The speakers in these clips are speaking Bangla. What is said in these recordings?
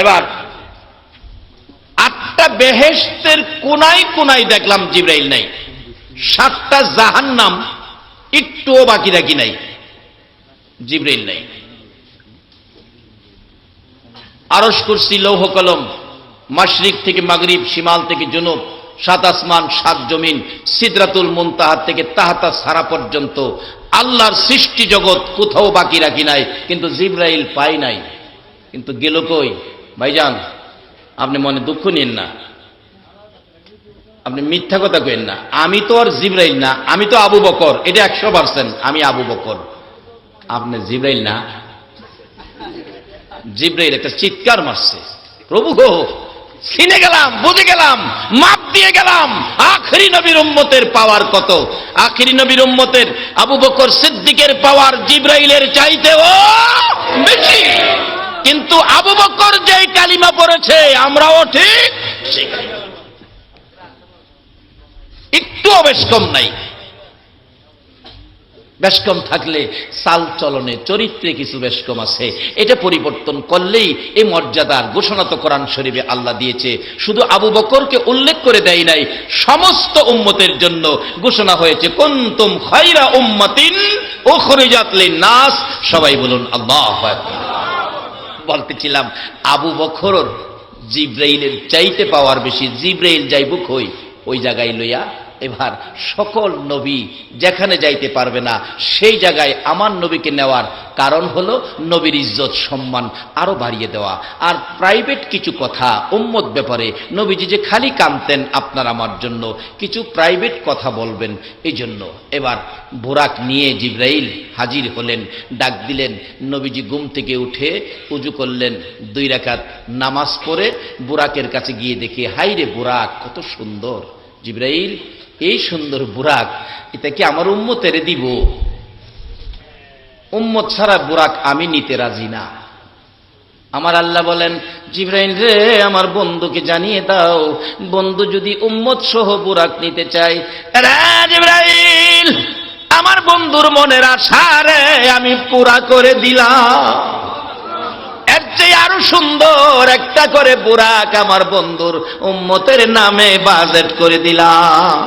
এবার, আটটা বেহেস্তের কোনায় কোনায় দেখলাম জিব্রাইল নাই। সাতটা জাহান্নাম একটুও বাকি রাখি নাই। জিব্রাইল নাই। আরস কুরসি, লৌহ কলম, মাশরিক থেকে মাগরিব, শিমাল থেকে জুনুব, সাত আসমান, সাত জমিন, সিদরাতুল মুনতাহার থেকে তাহাতা সারা পর্যন্ত। আল্লাহর সৃষ্টি জগৎ কোথাও বাকি রাখি নাই, কিন্তু জিব্রাইল পাই নাই। কিন্তু গেল কই? ভাইজান, আপনি মনে দুঃখ নিন না। আপনি মিথ্যা কথা কেন না। আমি তো আর জিব্রাইল না, আমি তো আবু বকর, এটা একশো পার্সেন্ট আমি আবু বকর। আপনি জিব্রাইল না। জিব্রাইল একটা চিৎকার মারছে। প্রভু গো, চিনে গেলাম, বুঝে গেলাম, মাপ দিয়ে গেলাম, আখরি নবীর উম্মতের পাওয়ার কত? আখরি নবীর উম্মতের আবু বকর সিদ্দিকের পাওয়ার জিব্রাইলের চাইতেও বেশি। কিন্তু আবু বকর যে কালিমা পড়েছে, আমরাও ঠিক কালিমা। বেশ কম নাই। বেশকম থাকলে চাল চলনে, চরিত্রে কিছু বেশকম আছে। এটা পরিবর্তন করলেই এই মর্যাদার ঘোষণা তো কোরআন শরীফে আল্লাহ দিয়েছে। শুধু আবু বকরকে উল্লেখ করে দেয় নাই, সমস্ত উম্মতের জন্য ঘোষণা হয়েছে, কুনতুম খাইরা উম্মাতিন উখরিজাত নাস সবাই বলুন, আল্লাহ বলতেছিলাম আবু বখর জিব্রাইলের চাইতে পাওয়ার বেশি জিব্রাইল যাইব কই ওই জায়গায় লইয়া এবার সকল নবী যেখানে যাইতে পারবে না, সেই জায়গায় আমার নবীকে নেওয়ার কারণ হলো নবীর ইজ্জত সম্মান আরও বাড়িয়ে দেওয়া। আর প্রাইভেট কিছু কথা, উম্মত ব্যাপারে নবীজি যে খালি কানতেন আপনার আমার জন্য, কিছু প্রাইভেট কথা বলবেন এই জন্য এবার বোরাক নিয়ে জিব্রাইল হাজির হলেন, ডাক দিলেন, নবীজি ঘুম থেকে উঠে উজু করলেন, দুই রাকাত নামাজ পড়ে বোরাকের কাছে গিয়ে দেখে হাই রে বুরাক, কত সুন্দর। জিব্রাইল এই সুন্দর বুরাক এটা কি আমার উম্মতেরে দিব। উম্মত ছাড়া বুরাক আমি নিতে রাজি না। আমার আল্লাহ বলেন, জিব্রাইল রে, আমার বন্ধুকে জানিয়ে দাও, বন্ধু যদি উম্মত সহ বুরাক নিতে রে জিব্রাইল, আমার বন্ধুর মনের আশা রে আমি পুরা করে দিলাম। এর চেয়ে আরও সুন্দর একটা করে বুরাক আমার বন্ধুর উম্মতের নামে বাজেট করে দিলাম।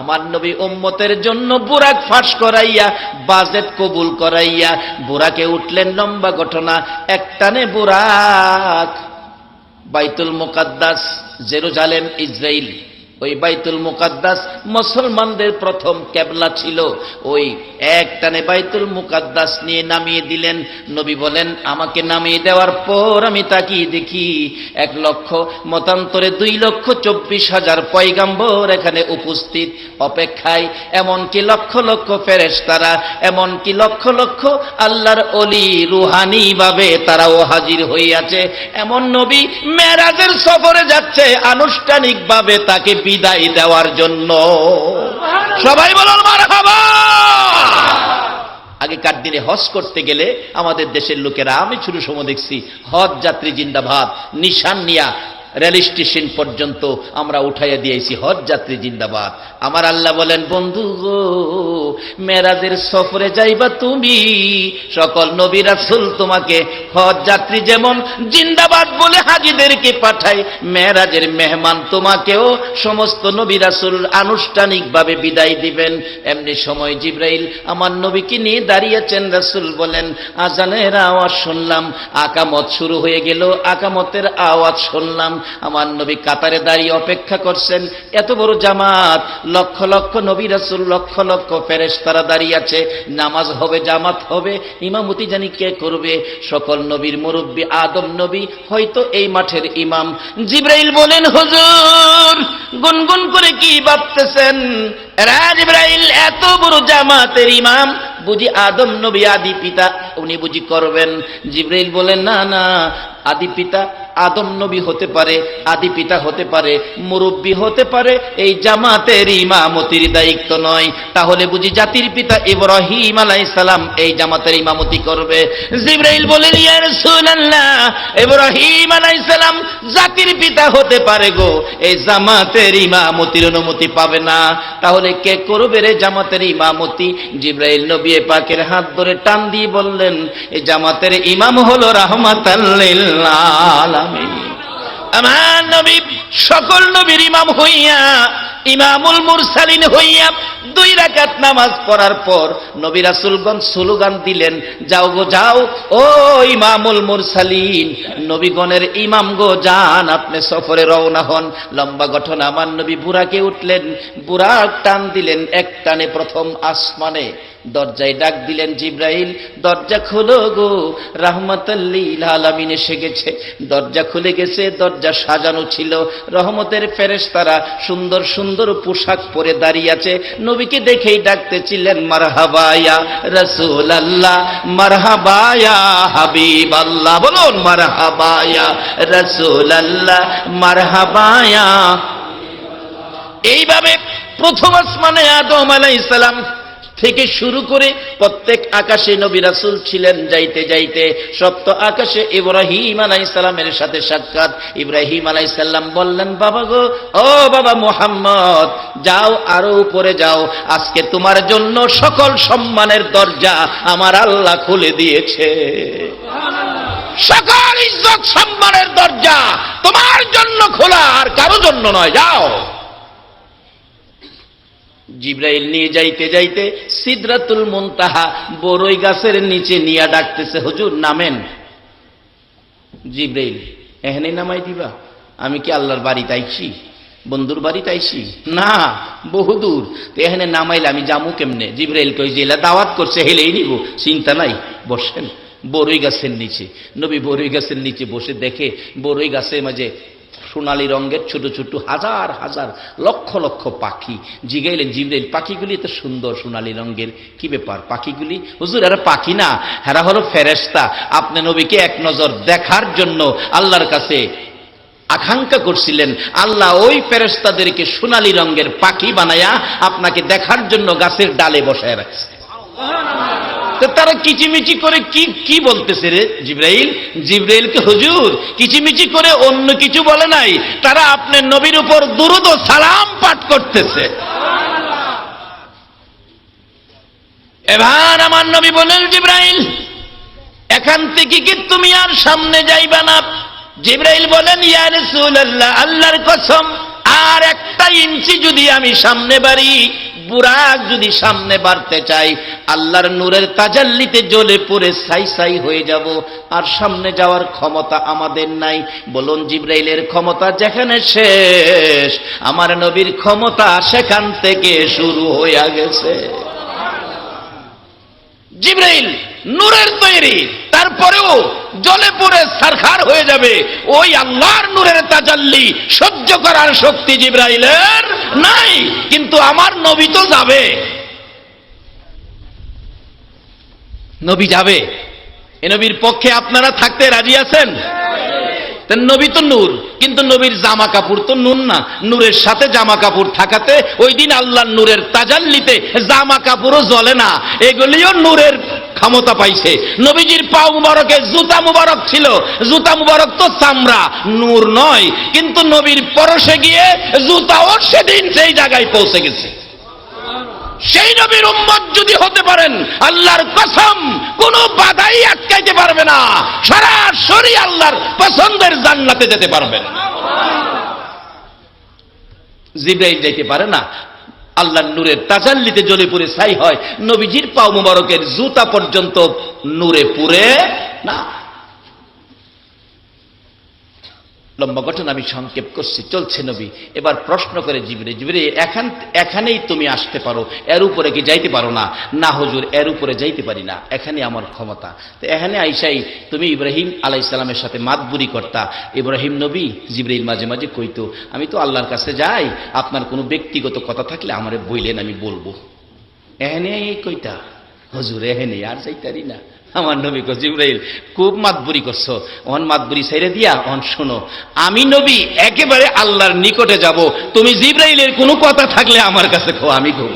আমার নবী উম্মতের জন্য বুরাক ফাঁস করাইয়া, বাজেট কবুল করাইয়া, বুরাকে উঠলেন লম্বা ঘটনা। একটানে বুরাক, বাইতুল মুকাদ্দাস, জেরুজালেম, ইসরাইল। ওই বাইতুল মুকাদ্দাস মুসলমানদের প্রথম কেবলা ছিল। ওই এক টানে বাইতুল মুকাদ্দাস নিয়ে নামিয়ে দিলেন। নবী বলেন, আমাকে নামিয়ে দেওয়ার পর আমি তাকিয়ে দেখি এক লক্ষ, মতান্তরে দুই লক্ষ চব্বিশ হাজার পয়গাম্বর এখানে উপস্থিত। অপেক্ষায় এমনকি লক্ষ লক্ষ ফেরেশতারা, এমনকি লক্ষ লক্ষ আল্লাহর অলি রুহানি ভাবে তারাও হাজির হইয়াছে। এমন নবী মেরাজের সফরে যাচ্ছে, আনুষ্ঠানিকভাবে তাকে বিদায় দেওয়ার জন্য। সবাই বলুন, মারহাবা! আগেকার দিনে হজ করতে গেলে আমাদের দেশের লোকেরা, আমি শুরু সময় দেখছি, হজ যাত্রী জিন্দাবাদ, নিশান নিয়া রেল স্টেশন পর্যন্ত আমরা উঠাইয়া দিয়েছি। হজ যাত্রী জিন্দাবাদ। আমার আল্লাহ বলেন, বন্ধু গো মেরাজের সফরে যাইবা তুমি। সকল নবী রাসূল তোমাকে হজ যাত্রী যেমন জিন্দাবাদ বলে হাজিদেরকে পাঠায় মেরাজের মেহমান তোমাকেও সমস্ত নবী রাসূল আনুষ্ঠানিকভাবে বিদায় দিবেন। এমনি সময় জিব্রাইল আমার নবীকে নিয়ে দাঁড়িয়েছেন। রাসুল বলেন, আজানের আওয়াজ শুনলাম, আকামত শুরু হয়ে গেল। আকামতের আওয়াজ শুনলাম। আমার নবী কাতারে দাঁড়িয়ে অপেক্ষা করছেন। এত বড় জামাত, লক্ষ লক্ষ নবী রাসূল, লক্ষ লক্ষ ফেরেশতারা দাঁড়িয়ে আছে। নামাজ হবে, জামাত হবে, ইমামতি জানি কে করবে? সকল নবীর মুরব্বী, আদম নবী, হয়তো এই মাঠের ইমাম। জিব্রাইল বলেন, হুজুর, গুনগুন করে কি ভাবতেছেন? রাজ ইব্রাহিল এত বড় জামাতের ইমাম। বুঝি আদম নবী আদি পিতা, উনি বুঝি করবেন। জিব্রাইল বলেন, না না আদি পিতা আদম নবী হতে পারে, আদি পিতা হতে পারে, মুরব্বী হতে পারে, এই জামাতের ইমামতির দায়িত্ব নয়। তাহলে বুঝি জাতির পিতা ইব্রাহিম আলাইসালাম সালাম এই জামাতের ইমামতি করবে। জিব্রাইল বলেন ইব্রাহিম আলাইহিস সালাম জাতির পিতা হতে পারে গো। এই জামাতের ইমামতির অনুমতি পাবে না। তাহলে কে করবে রে জামাতের ইমামতি? জিব্রাইল নবী পাকের হাত ধরে টান দিয়ে বললেন এই জামাতের ইমাম হলো রাহমাতাল্লিল আলামিন। আমার নবী, সকল নবীর ইমাম হইয়া ইমামুল মুরসালিন হইয়া দুই রাকাত নামাজ পড়ার পর নবী রাসূলগণ স্লোগান দিলেন, যাও গো, যাও, ও ইমামুল মুরসালিন, নবীগণের ইমাম গো, যান, আপনি সফরে রওনা হন। লম্বা গঠন আমার নবী বুড়াকে উঠলেন বুড়াক টান দিলেন, এক টানে প্রথম আসমানে। দরজায় ডাক দিলেন, জিব্রাইল, দরজা খোলো গো রাহমাতাল্লিল আলামিন এসে গেছে। দরজা খুলে গেছে, দরজা সাজানো ছিল। রহমতের ফেরেশতারা সুন্দর সুন্দর পোশাক পরে দাঁড়িয়ে আছে। নবীকে দেখেই ডাকতেছিলেন, মারহাবায়া রসুল আল্লাহ মারহাবায়া হাবিব আল্লাহ বলুন, মারহাবায়া রসুল আল্লাহ মারহাবায়া। এইভাবে প্রথম আসমানে আদম আলাই সালাম থেকে শুরু করে প্রত্যেক আকাশে নবী রাসূল ছিলেন যাইতে যাইতে সপ্ত আকাশে ইব্রাহিম আলাইহিস সালামের সাথে সাক্ষাৎ। ইব্রাহিম আলাইহিস সালাম বললেন, বাবা গো, ও বাবা মোহাম্মদ, যাও আরও উপরে যাও। আজকে তোমার জন্য সকল সম্মানের দরজা আমার আল্লাহ খুলে দিয়েছে। সকল ইজ্জত সম্মানের দরজা তোমার জন্য খোলা, আর কারও জন্য নয়। যাও। জিব্রাইল নিয়ে যাইতে যাইতে সিদরাতুল মুনতাহা বড়ই গাছের নিচে নিয়ে ডাকতেছে, হুজুর, নামেন। জিব্রাইল এখানে নামাই দিবা, আমি কি আল্লাহর বাড়িতে আইছি? বন্ধুর বাড়িতে আইছি? না বহুদূর তো এখানে নামাইলে আমি জামু কেমনে? জিব্রাইল কই যে দাওয়াত করছে, হেলেই নিব, চিন্তা নাই, বসেন। বড়ই গাছের নিচে, নবী বড়ই গাছের নিচে বসে দেখে বড়ই গাছের মাঝে সোনালী রঙের ছোট ছোট হাজার হাজার লক্ষ লক্ষ পাখি। জিগাইলেন জিব্রাইল পাখিগুলি এত সুন্দর সোনালী রঙের, কি ব্যাপার পাখিগুলি? হুজুর, এরা পাখি না হেরা হলো ফেরেস্তা আপনি নবীকে এক নজর দেখার জন্য আল্লাহর কাছে আকাঙ্ক্ষা করছিলেন, আল্লাহ ওই ফেরেস্তাদেরকে সোনালী রঙের পাখি বানায়া আপনাকে দেখার জন্য গাছের ডালে বসায় রাখছে। তারা কিচিমিচি করে কি কি বলতেছে রে জিব্রাইল? জিব্রাইলকে হুজুর, কিচিমিচি করে অন্য কিছু বলে নাই। তারা আপনার নবীর উপর দুরুদ ও সালাম পাঠ করতেছে। এবার আমার নবী বলেন জিব্রাইল, এখান থেকে কি তুমি আর সামনে যাইবা না? জিব্রাইল বলেন ইয়া রাসূলুল্লাহ, আল্লাহর কসম, আর একটা ইঞ্চি যদি আমি সামনে বাড়ি বুরাক যদি সামনে বাড়তে চাই, আল্লাহর নূরের তাজাল্লিতে জ্বলে পড়ে সাই সাই হয়ে যাব। আর সামনে যাওয়ার ক্ষমতা আমাদের নাই। বলুন, জিব্রাইলের ক্ষমতা যেখানে শেষ, আমার নবীর ক্ষমতা সেখান থেকে শুরু হয়ে গেছে। জিব্রাইল নূরের তৈরি। তারপরেও জলে পড়ে সারখার হয়ে যাবে। ওই আল্লাহর নূরের তাজাল্লি সহ্য করার শক্তি জিব্রাইলের নাই, কিন্তু আমার নবী তো যাবে। নবী যাবে। এ নবীর পক্ষে আপনারা থাকতে রাজি আছেন? নবী তো নূর, কিন্তু নবীর জামা কাপড় তো নুন না। নূরের সাথে জামা কাপড় থাকাতে ওই দিন আল্লাহর নূরের তাজাল্লিতে জামা কাপড়ও জ্বলে না। এগুলিও নূরের ক্ষমতা পাইছে। নবীজির পাও মুবারকে জুতা মুবারক ছিল। জুতা মুবারক তো চামড়া, নূর নয়। কিন্তু নবীর পরশে গিয়ে জুতাও সেদিন সেই জায়গায় পৌঁছে গেছে। সেই নবীর উম্মত যদি হতে পারেন, আল্লাহর কসম, কোন বাধাই আটকাইতে পারবে না। সরাসরি আল্লাহর পছন্দের জান্নাতে যেতে পারবেন জিব্রাইল যাইতে পারে না, আল্লাহর নূরের তাজাল্লিতে জ্বলে পুরে ছাই হয়, নবীজির পাও মুবারকের জুতা পর্যন্ত নূরে পুরে না লম্বা ঘটনা আমি সংক্ষেপ করছি, চলছে নবী। এবার প্রশ্ন করে জিবরে জিবরে এখান এখানেই তুমি আসতে পারো, এর উপরে কি যাইতে পারো না? না হজুর, এর উপরে যাইতে পারি না, এখানে আমার ক্ষমতা। তো এখানে আইসাই, তুমি ইব্রাহিম আলাই ইসলামের সাথে মাতবুরি কর্তা। ইব্রাহিম নবী জিবরাইল মাঝে মাঝে কইতো, আমি তো আল্লাহর কাছে যাই, আপনার কোনো ব্যক্তিগত কথা থাকলে আমারে বইলেন, আমি বলব। এহেনে এই কইতা, হুজুর এহেনে আর যাইতারি না। আমার নবী কো জিব্রাইল, খুব মাতবুরি করছ। অন মাতবুরি ছেড়ে দিয়া, অন শোনো, আমি নবী, একেবারে আল্লাহর নিকটে যাব। তুমি জিব্রাইলের কোনো কথা থাকলে আমার কাছে খো আমি খো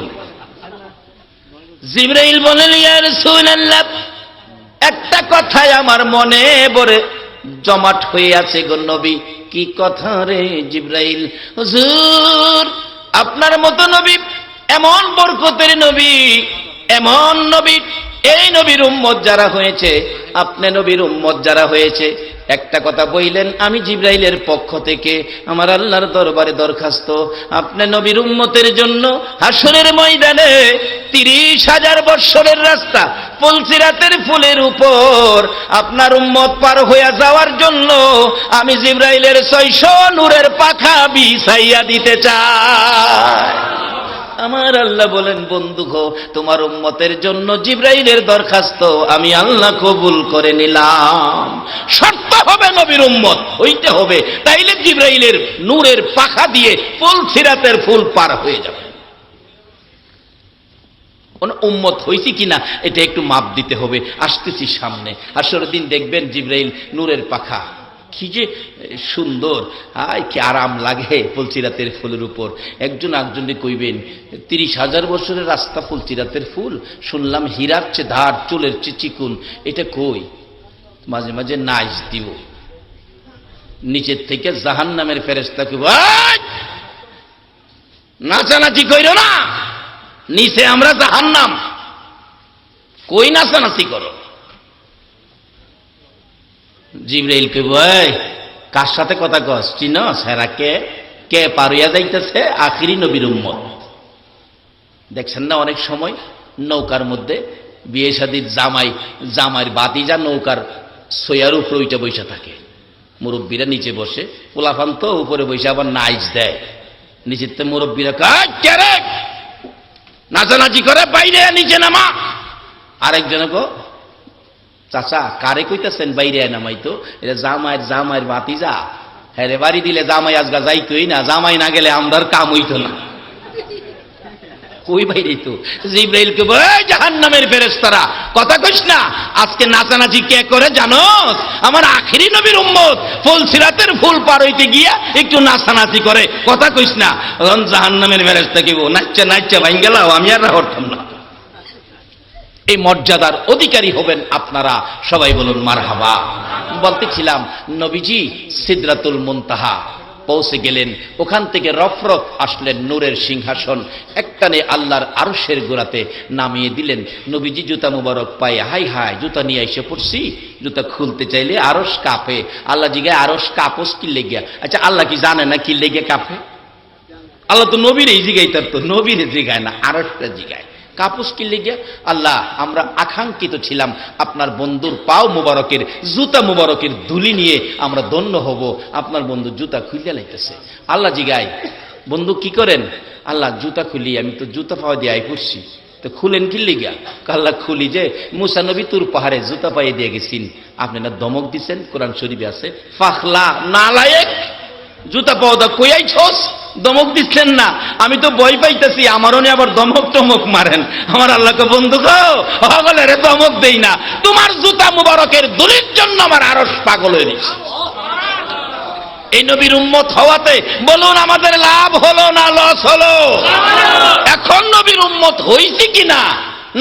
জিব্রাইল বলেন ইয়া রাসূলুল্লাহ, একটা কথাই আমার মনে বরে জমাট হয়ে আছে গো নবী। কি কথা রে জিব্রাইল? হুজুর, আপনার মতো নবী, এমন বরকতের নবী, এমন নবী এই নবীর উম্মত যারা হয়েছে, আপনি নবীর উম্মত যারা হয়েছে, একটা কথা বইলেন, আমি জিব্রাইলের পক্ষ থেকে, আমার আল্লাহর দরবারে দরখাস্ত, আপনি নবীর উম্মতের জন্য হাসরের ময়দানে তিরিশ হাজার বৎসরের রাস্তা পলসিরাতের ফুলের উপর আপনার উম্মত পার হইয়া যাওয়ার জন্য আমি জিব্রাইলের ছয়শো নূরের পাখা বিছাইয়া দিতে চাই। আমার আল্লাহ বলেন, বন্ধু গো, তোমার উম্মতের জন্য জিব্রাইলের দরখাস্ত আমি আল্লাহ কবুল করে নিলাম। শর্ত হবে নবীর উম্মত, হইতে হবে। তাইলে জিব্রাইলের নূরের পাখা দিয়ে ফুল সিরাতের ফুল পার হয়ে যাবে। উম্মত হয়েছি কিনা, এটা একটু মাপ দিতে হবে। আসতেছি সামনে। আসর দিন দেখবেন জিব্রাইল নূরের পাখা। কি যে সুন্দর। আয়, কি আরাম লাগে ফুলচিরাতের ফুলের উপর। একজন একজনে কইবেন, তিরিশ হাজার বছরের রাস্তা ফুলচিরাতের ফুল। শুনলাম হীরার চেয়ে ধার, চুলের চেয়ে চিকুন। এটা কই? মাঝে মাঝে নাচ দিব। নিচের থেকে জাহান নামের ফেরেস্তা কইব নাচানাচি কইর না। নিচে আমরা জাহান্নাম। কই নাচানাচি করো? জিব্রাইল কে ভাই কার সাথে কথা কস? চিন সেরা কে? কে পারুয়া যাইতেছে? আখিরি নবীর উম্মত। দেখছেন না অনেক সময় নৌকার মধ্যে বিয়ে শাদির জামাই জামাইয়ের বাতিজা নৌকার সয়ার উপরে ওইটা বৈশা থাকে। মুরব্বীরা নিচে বসে পোলাফান তো উপরে বসে আবার নাইচ দেয়। নিচের তো মুরব্বীরা নাচানাচি করে, বাইরে, নিচে নামা। আরেকজনে কো চাচা, কারে কইতেছেন বাইরে নামাই তো? এটা জামাইয়ের জামাইয়ের বাতি যা হ্যাঁ বাড়ি দিলে জামাই আজগা যাইতোই না, জামাই না গেলে আমরার কাম হইতো না। কই বাইরে তো? জিব্রাইল কে বলে জাহান নামের ফেরেস্তারা কথা কইস না, আজকে নাচানাচি কে করে জানোস আমার আখিরি নবীর উম্মত, ফুল সিরাতের ফুল পার হইতে গিয়া একটু নাচানাচি করে। কথা কইস না জাহান নামের ফেরেস্তা কি নাচছে নাচছে ভাই গেলাও আমি আর হরতাম না। এই মর্যাদার অধিকারী হবেন আপনারা। সবাই বলুন, মারহাবা। বলতেছিলাম, নবীজি সিদরাতুল মুনতাহা পৌঁছে গেলেন। ওখান থেকে রফরফ আসলেন নূরের সিংহাসন। একটানে আল্লাহর আরশের গোড়াতে নামিয়ে দিলেন। নবীজি জুতা মুবারক পায়ে হাই হাই জুতা নিয়ে এসে পড়ছি। জুতা খুলতে চাইলে আরস কাঁপে। আল্লাহ জিগায় আরস কাপস কি লেগিয়া আচ্ছা আল্লাহ কি জানে না কি লেগে কাঁপে? আল্লাহ তো নবীর এই জিগাই তার তো। নবীর জিগায় না আরসটা জিগায়। কাপুস কিনলে গিয়া, আল্লাহ, আমরা আকাঙ্ক্ষিত ছিলাম। আপনার বন্ধুর পাও মুবারকের, জুতা মুবারকের ধুলি নিয়ে আমরা ধন্য হব। আপনার বন্ধু জুতা খুলিয়া লাইতেছে। আল্লাহ জিগায়, বন্ধু কি করেন? আল্লাহ, জুতা খুলি, আমি তো জুতা পাওয়া দিয়ে আই করছি তো খুলেন কি গিয়া। আল্লাহ খুলি যে মুসানবী তুর পাহাড়ে জুতা পাইয়ে দিয়ে গেছেন। আপনি না দমক দিছেন? কোরআন শরীফে আছে, ফাখলা নালায়েক। জুতা পাওয়া কইয়াই ছস, দমক দিচ্ছেন না। আমি তো ভয় পাইতেছি, আমারও নিয়ে আবার দমক টমক মারেন। আমার আল্লাহকে, বন্ধু গো রে দমক দেই না। তোমার জুতা মুবারকের দূরের জন্য আমার আরস পাগল হয়ে গেছে। এই নবীর উম্মত হওয়াতে বলুন, আমাদের লাভ হলো না লস হলো? এখন নবীর উম্মত হইছি কিনা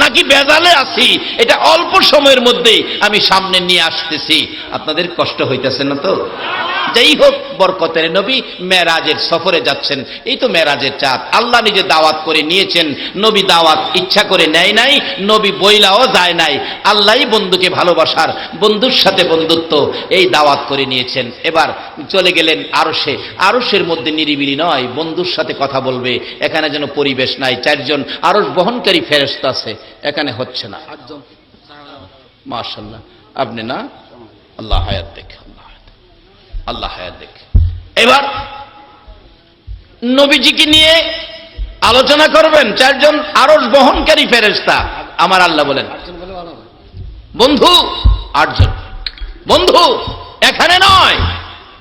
নাকি বেজালে আছি? এটা অল্প সময়ের মধ্যে আমি সামনে নিয়ে আসতেছি। আপনাদের কষ্ট হইতেছে না তো? যাই হোক, বরকতের নবী মেরাজের সফরে যাচ্ছেন। এই তো মেরাজের চাঁদ। আল্লাহ নিজে দাওয়াত করে নিয়েছেন। নবী দাওয়াত ইচ্ছা করে নেয় নাই, নবী বইলাও যায় নাই। আল্লাহই বন্ধুকে ভালোবাসার, বন্ধুর সাথে বন্ধুত্ব, এই দাওয়াত করে নিয়েছেন। এবার চলে গেলেন আরসে আরসের মধ্যে নিরিবিলি নয়, বন্ধুর সাথে কথা বলবে। এখানে যেন পরিবেশ নাই। চারজন আরস বহনকারী ফেরস্ত আছে। এখানে হচ্ছে না। মাশাল্লাহ আপনি না? আল্লাহ হায়াত দেখ আল্লাহ হায়াত দেখ। আল্লাহ হায়াত দেখ। এবার নবীজিকে নিয়ে আলোচনা করবেন চারজন আরস বহনকারী ফেরেস্তা আমার আল্লাহ বলেন, বন্ধু, আটজন। বন্ধু, এখানে নয়,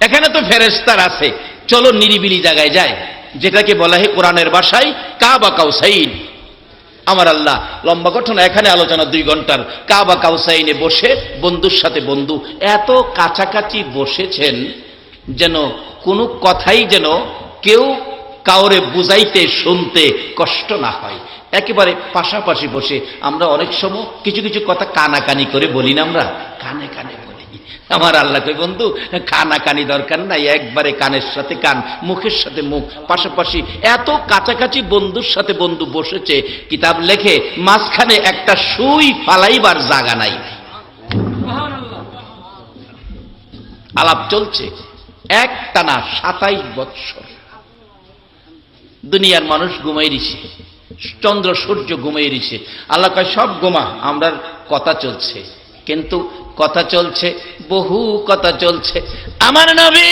এখানে তো ফেরেস্তার আছে। চলো নিরিবিলি জায়গায় যায় যেটাকে বলা হয় কোরআনের বাসায় কা বা কাউসাইন। আমার আল্লাহ, লম্বা ঘটনা এখানে আলোচনা দুই ঘণ্টার। কাবা কাউসাইনে বসে, বন্ধুর সাথে বন্ধু, এত কাছাকাছি বসেছেন যেন কোনো কথাই যেন কেউ কাউরে বুঝাইতে, শুনতে কষ্ট না হয়। একেবারে পাশাপাশি বসে আমরা অনেক সময় কিছু কিছু কথা কানাকানি করে বলি না আমরা? কানে কানে। আমার আল্লাহ কই, বন্ধু, কানাকানি দরকার নাই, একবারে কানের সাথে কান, মুখের সাথে মুখ, পাশাপাশি এত কাছাকাছি বন্ধুর সাথে বন্ধু বসেছে, কিতাব লেখে, মাঝখানে একটা সুই ফালাইবার জায়গা নাই। আলাপ চলছে এক টানা সাতাইশ বৎসর। দুনিয়ার মানুষ ঘুমাই দিছে চন্দ্র সূর্য ঘুমাই দিছে আল্লাহ কয়, সব গোমা আমরার কথা চলছে। কিন্তু কথা চলছে, বহু কথা চলছে। আমার নবী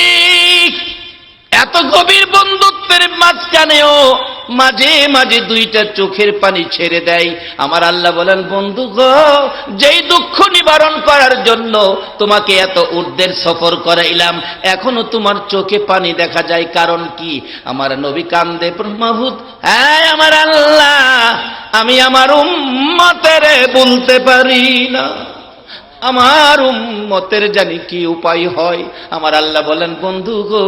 এত গভীর বন্ধুত্বের মাঝখানেও মাঝে মাঝে দুইটা চোখের পানি ছেড়ে দেয়। আমার আল্লাহ বলেন, বন্ধু গো, যেই দুঃখ নিবারণ করার জন্য তোমাকে এত ঊর্ধ্বের সফর করাইলাম, এখনও তোমার চোখে পানি দেখা যায়। কারণ কি? আমার নবী কান্দে মাহুদ হ্যাঁ আমার আল্লাহ, আমি আমার উম্মতের বলতে পারি না। আমার উম্মতের জানি কি উপায় হয়। আমার আল্লাহ বলেন, বন্ধু গো,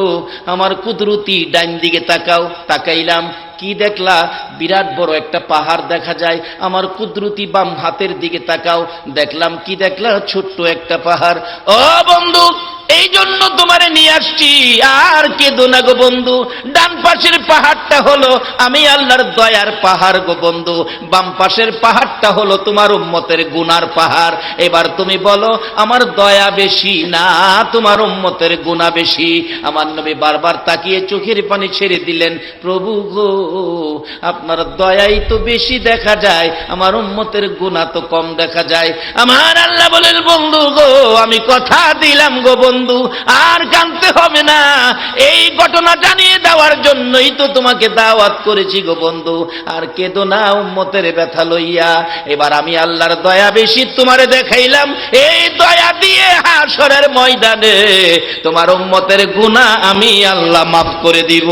আমার কুদরতি ডাইন দিকে তাকাও। তাকাইলাম কি দেখলা? বিরাট বড় একটা পাহাড় দেখা যায়। আমার কুদরতি বাম হাতের দিকে তাকাও। দেখলাম, কি দেখলা? ছোট্ট একটা পাহাড়। ও বন্ধু এই জন্য তোমারে নিয়ে আসছি। আর কেঁদো না গো বন্ধু। ডান পাশের পাহাড়টা হলো আমি আল্লাহর দয়ার পাহাড় গো বন্ধু। বাম পাশের পাহাড়টা হলো তোমার উম্মতের গুনার পাহাড়। এবার তুমি বলো, আমার দয়া বেশি না তোমার উম্মতের গুণা বেশি? আমার নবী বারবার তাকিয়ে চোখের পানি ছেড়ে দিলেন, প্রভু গো আপনার দয়াই তো বেশি দেখা যায়, আমার উম্মতের গুণা তো কম দেখা যায়। আমার আল্লাহ বলেন, বন্ধু গো, আমি কথা দিলাম গো বন্ধু, আর কানতে হবে না। এই ঘটনা জানিয়ে দেওয়ার জন্যই তো তোমাকে দাওয়াত করেছি গো বন্ধু। আর কেদো না উম্মতের ব্যথা লইয়া। এবার আমি আল্লাহর দয়া বেশি তোমারে দেখাইলাম। এই দয়া দিয়ে হাসরের ময়দানে তোমার উম্মতের গুণা আমি আল্লাহ মাফ করে দিব।